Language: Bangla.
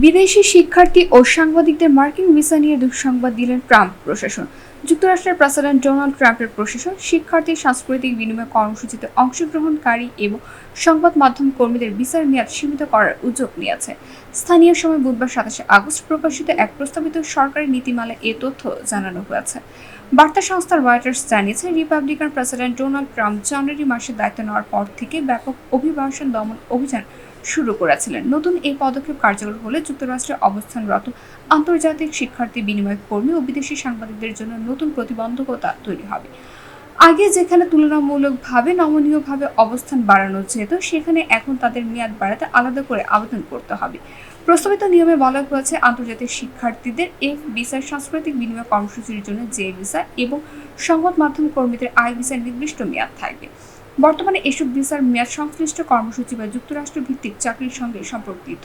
বিদেশি শিক্ষার্থী ও সাংবাদিকদের মার্কিন ভিসা নিয়ে দুঃসংবাদ দিলেন ট্রাম্প প্রশাসন। যুক্তরাষ্ট্রের প্রেসিডেন্ট ডোনাল্ড ট্রাম্পের প্রশাসন শিক্ষার্থী সাংস্কৃতিক বিনিময় কর্মসূচিতে অংশগ্রহণকারী এবং সংবাদ মাধ্যম কর্মীদের ভিসার মেয়াদ সীমিত করার উদ্যোগ নিয়েছে। স্থানীয় সময় বুধবার সাতাশে আগস্ট প্রকাশিত এক প্রস্তাবিত সরকারি নীতিমালায় এ তথ্য জানানো হয়েছে। বার্তা সংস্থা রয়টার্স জানিয়েছে, রিপাবলিকান প্রেসিডেন্ট ডোনাল্ড ট্রাম্প জানুয়ারি মাসে দায়িত্ব নেওয়ার পর থেকে ব্যাপক অভিবাসন দমন অভিযান শুরু করেছিলেন। নতুন এই পদক্ষেপ কার্যকর হলে যুক্তরাষ্ট্রে অবস্থানরত আন্তর্জাতিক শিক্ষার্থী, বিনিময় কর্মী ও বিদেশি সাংবাদিকদের জন্য নতুন প্রতিবন্ধকতা তৈরি হবে। আগে যেখানে তুলনামূলকভাবে নমনীয়ভাবে অবস্থান বাড়ানো যেত, সেখানে এখন তাদের মেয়াদ বাড়াতে আলাদা করে আবেদন করতে হবে। প্রস্তাবিত নিয়মে বলা হয়েছে, আন্তর্জাতিক শিক্ষার্থীদের এফ ভিসা, সাংস্কৃতিক বিনিময় কর্মসূচির জন্য জে ভিসা এবং সংবাদ মাধ্যম কর্মীদের আই ভিসার নির্দিষ্ট মেয়াদ থাকবে। বর্তমানে এসব ভিসার মেয়াদ সংশ্লিষ্ট কর্মসূচি বা যুক্তরাষ্ট্র ভিত্তিক চাকরির সঙ্গে সম্পর্কিত।